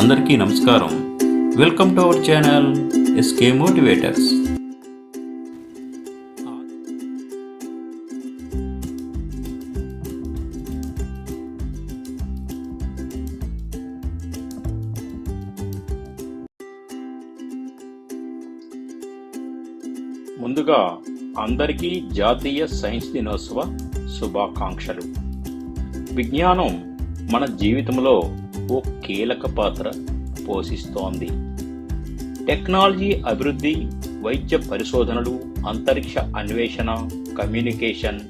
అందరికీ నమస్కారం. Welcome to our channel SK motivators ముందుగా అందరికీ జాతీయ సైన్స్ దినోత్సవ శుభాకాంక్షలు. విజ్ఞానం మన జీవితంలో ఓ కీలక పాత్ర పోషిస్తోంది. టెక్నాలజీ అభివృద్ధి వైద్య పరిశోధనలు అంతరిక్ష అన్వేషణ కమ్యూనికేషన్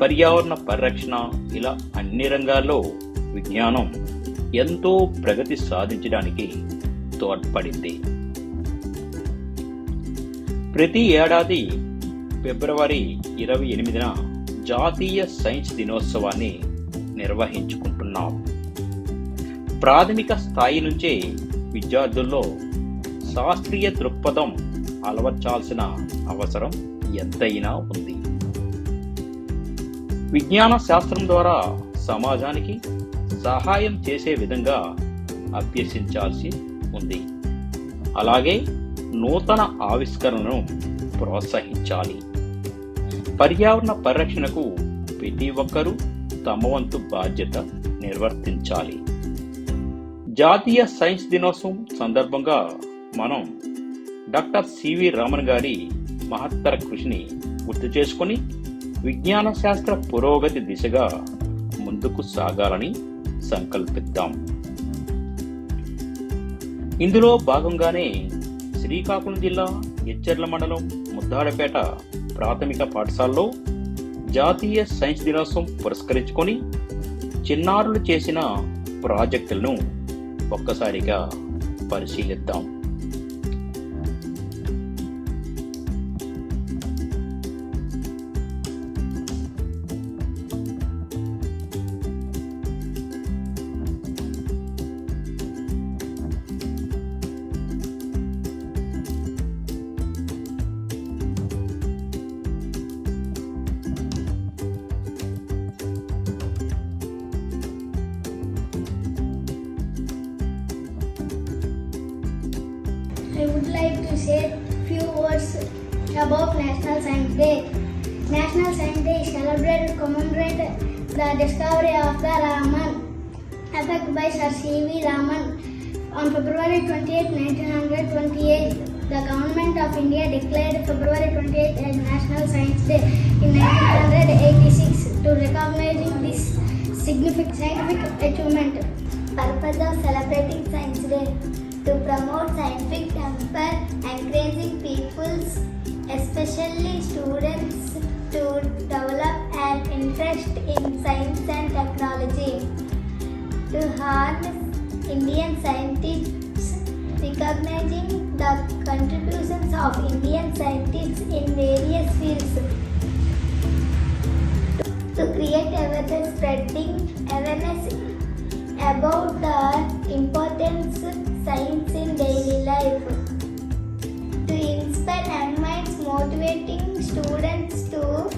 పర్యావరణ పరిరక్షణ ఇలా అన్ని రంగాల్లో విజ్ఞానం ఎంతో ప్రగతి సాధించడానికి తోడ్పడింది. ప్రతి ఏడాది ఫిబ్రవరి ఇరవై ఎనిమిదిన జాతీయ సైన్స్ దినోత్సవాన్ని నిర్వహించుకుంటున్నాం. ప్రాథమిక స్థాయి నుంచే విద్యార్థుల్లో శాస్త్రీయ దృక్పథం అలవర్చాల్సిన అవసరం ఎంతైనా ఉంది. విజ్ఞాన శాస్త్రం ద్వారా సమాజానికి సహాయం చేసే విధంగా అభ్యసించాల్సి ఉంది. అలాగే నూతన ఆవిష్కరణను ప్రోత్సహించాలి. పర్యావరణ పరిరక్షణకు ప్రతి ఒక్కరూ తమ వంతు బాధ్యత నిర్వర్తించాలి. జాతీయ సైన్స్ దినోత్సవం సందర్భంగా మనం డాక్టర్ సివి రామన్ గారి మహత్తర కృషిని గుర్తు చేసుకొని విజ్ఞాన శాస్త్ర పురోగతి దిశగా ముందుకు సాగాలని సంకల్పిద్దాం. ఇందులో భాగంగానే శ్రీకాకుళం జిల్లా ఎచ్చెర్ల మండలం ముద్దాడపేట ప్రాథమిక పాఠశాలలో జాతీయ సైన్స్ దినోత్సవం పురస్కరించుకొని చిన్నారులు చేసిన ప్రాజెక్టులను ఒక్కసారిగా పరిశీలిద్దాం. Would like to say few words about National Science Day. National Science Day is celebrated to commemorate the discovery of the Raman effect by Sir C.V. Raman. On February 28, 1928, the Government of India declared February 28 as National Science Day in 1986 to recognizing this significant scientific achievement. Purpose of celebrating Science Day to promote scientific temper, encouraging peoples, especially students, to develop an interest in science and technology, to harness Indian scientists, recognizing the contributions of Indian scientists in various fields, to create awareness, spreading awareness about the importance science in daily life. To inspire young minds motivating students to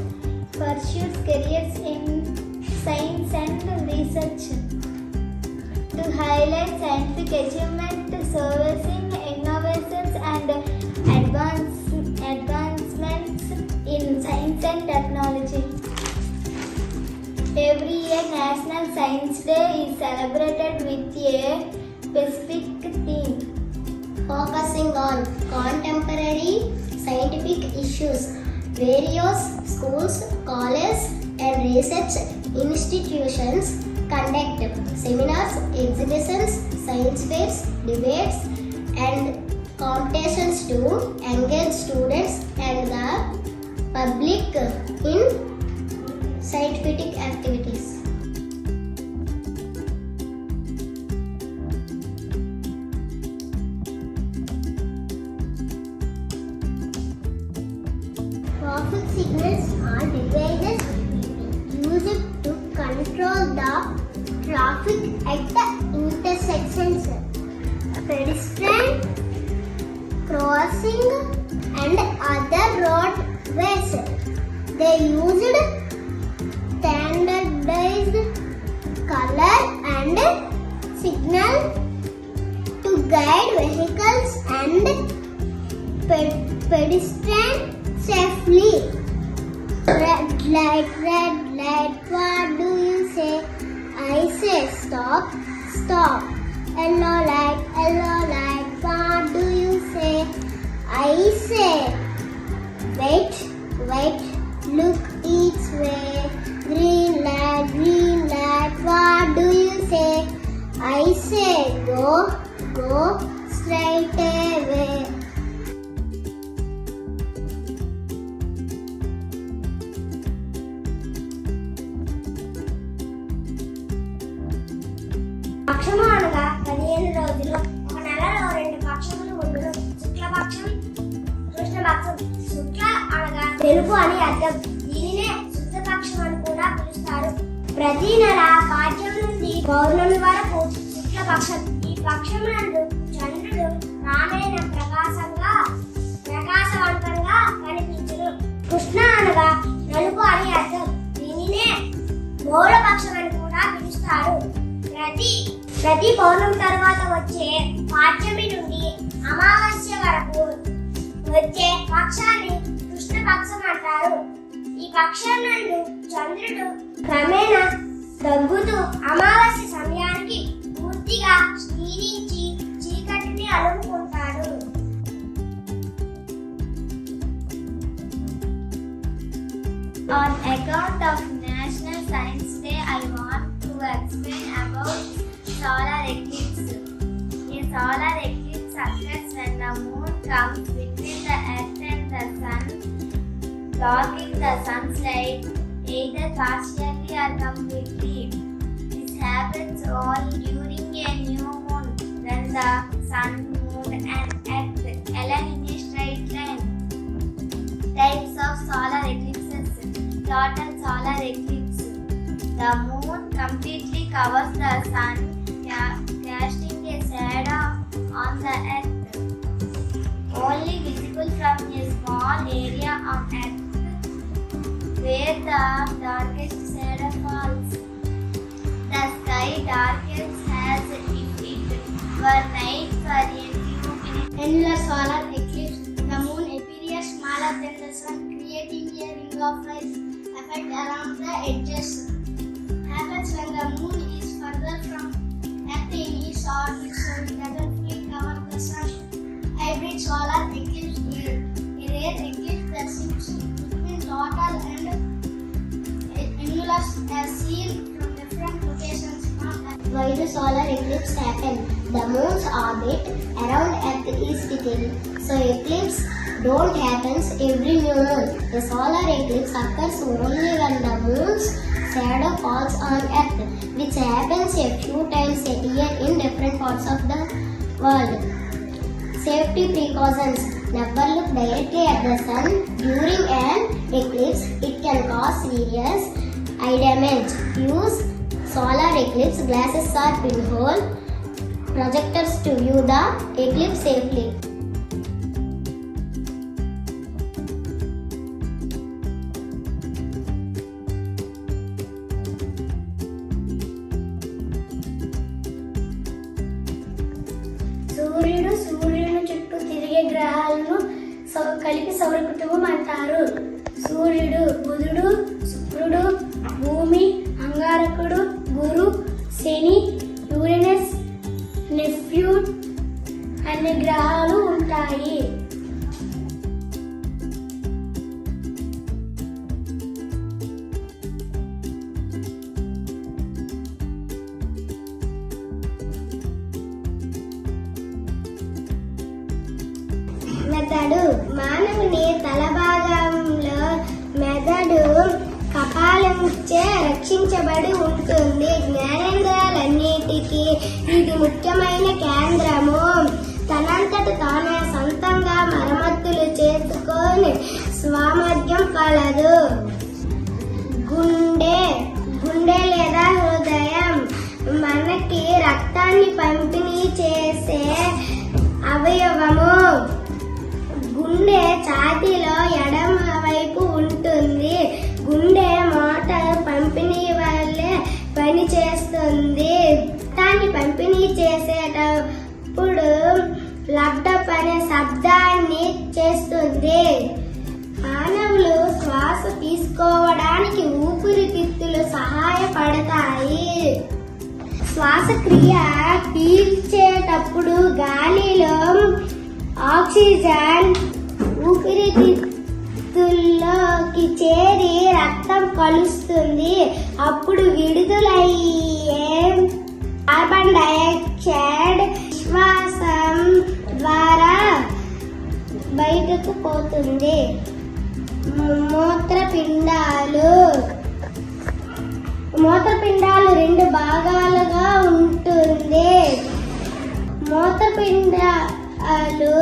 pursue careers in science and research. To highlight scientific achievement servicing Every year, National Science Day is celebrated with a specific theme, focusing on contemporary scientific issues. Various schools, colleges, and research institutions conduct seminars, exhibitions, science fairs, debates, and competitions to engage students and the public in scientific activities. Traffic signals are devices used to control the traffic at the intersections, pedestrian crossing, and other roadways. They used standardized color and signal to guide vehicles and pe- pedestrians safely. Red light, red light, what do you say? I say stop, stop. Yellow light, yellow light, what do you say? I say wait, wait, look each way. Green light, green light, what do you say? I say go, go straight away. పక్షము అనగా పదిహేను రోజులు ఒక నెలలో రెండు పక్షములు ఉండును శుక్లపక్షం కృష్ణపక్షం శుక్ల అనగా తెలుపు అని అర్థం ప్రతి నెల పాఠ్యం నుండి పౌర్ణమి వరకు శుక్లపక్షం ఈ పక్షం నందు చంద్రుడు రామాయణ ప్రకాశంగా ప్రకాశవంతంగా కనిపించును. కృష్ణ అనగా నలుపు అని అర్థం. దీనినే గౌరపక్షం అని కూడా పిలుస్తారు. ప్రతి ప్రతి పౌర్ణమి తర్వాత వచ్చే పాఠ్యమి నుండి అమావాస్య వరకు వచ్చే పక్షాన్ని కృష్ణ పక్షం అంటారు. ఈ పక్షం నందు చంద్రుడు క్రమేణా తగ్గుతూ అమావాస్య సమయానికి పూర్తిగా క్షీణించి చీకటిని అలుముకుంటాడు On account of National Science Day, I want to explain about solar eclipse. A solar eclipse occurs when the moon comes between the earth and the sun, blocking the sun's light either partially or completely. This happens only during a new moon when the sun, moon, and earth align in a straight line. Types of solar eclipses. Total solar eclipse. The moon completely covers the sun, casting a shadow on the earth. Only visible from a small area on earth where the darkest shadow falls. The sky darkens as if it were night for a few minutes. Solar eclipse. The moon appears smaller than the sun, creating a ring of light effect around the edges. Happens when the moon is further from Earth in its orbit, so it doesn't fully cover the sun. Hybrid solar eclipse is a rare eclipse that sits between total and Earth. Solar eclipse happen? The moon's orbit around Earth is decaying, so eclipse don't happens every new moon. The solar eclipse occurs only when the moon's shadow falls on Earth, which happens a few times a year in different parts of the world. Safety precautions. Never look directly at the sun during an eclipse. It can cause serious eye damage. Use solar eclipse glasses or pinhole projectors to view the eclipse safely. సూర్యుడు సూర్యుని చుట్టూ తిరిగే గ్రహాలను కలిపి సౌర కుటుంబం అంటారు సూర్యుడు బుధుడు శుక్రుడు భూమి అంగారకుడు ഗുരു ശനി യൂറനസ് നെഫ്യൂട്ട് അനുഗ്രഹ రక్షించబడి ఉంటుంది. జ్ఞానేంద్రియాలన్నిటికీ ఇది ముఖ్యమైన కేంద్రము. తనంతట తానే సొంతంగా మరమ్మతులు చేసుకొని స్వామర్థ్యం కలదు. గుండె గుండె లేదా హృదయం మనకి రక్తాన్ని పంపిణీ చేసే అవయవము. గుండె ఛాతీలో శ్వాసక్రియ పీల్చేటప్పుడు గాలిలో ఆక్సిజన్ ఊపిరితిత్తుల్లోకి చేరి రక్తం కలుస్తుంది. అప్పుడు విడుదలయ్యే కార్బన్ డైఆక్సైడ్ శ్వాసం ద్వారా బయటకు పోతుంది. మూత్రపిండాలు మూత్రపిండాలు రెండు భాగాలు మూత్రపిండాలు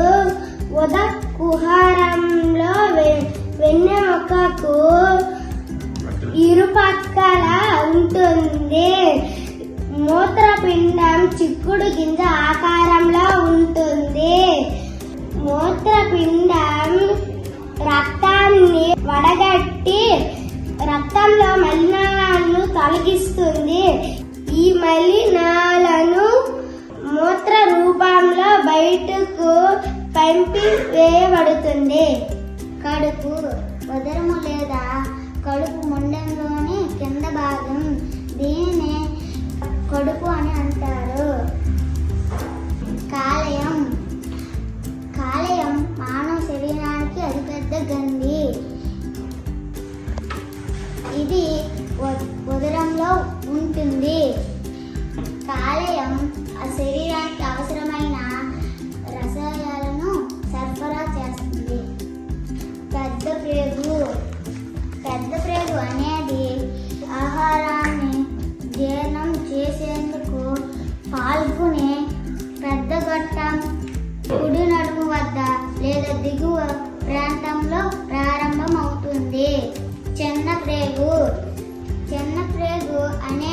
ఉద కుహారంలో వె- వెన్నెముకకు ఇరుపక్కల ఉంటుంది. మూత్రపిండం చిక్కుడు గింజ ఆకారంలో ఉంటుంది. మూత్రపిండం రక్తాన్ని వడగట్టి రక్తంలో మలినాలను తొలగిస్తుంది. ఈ మలినాలను మూత్ర రూపంలో బయటకు పంపి వేయబడుతుంది కడుపు ఉదరము లేదా కడుపు ముండంలోని కింద భాగం అనేది ఆహారాన్ని జీర్ణం చేసేందుకు పాల్గొనే పెద్ద గొట్టం కుడి నడుము వద్ద లేదా దిగువ ప్రాంతంలో ప్రారంభమవుతుంది. చిన్న ప్రేగు చిన్న ప్రేగు అనే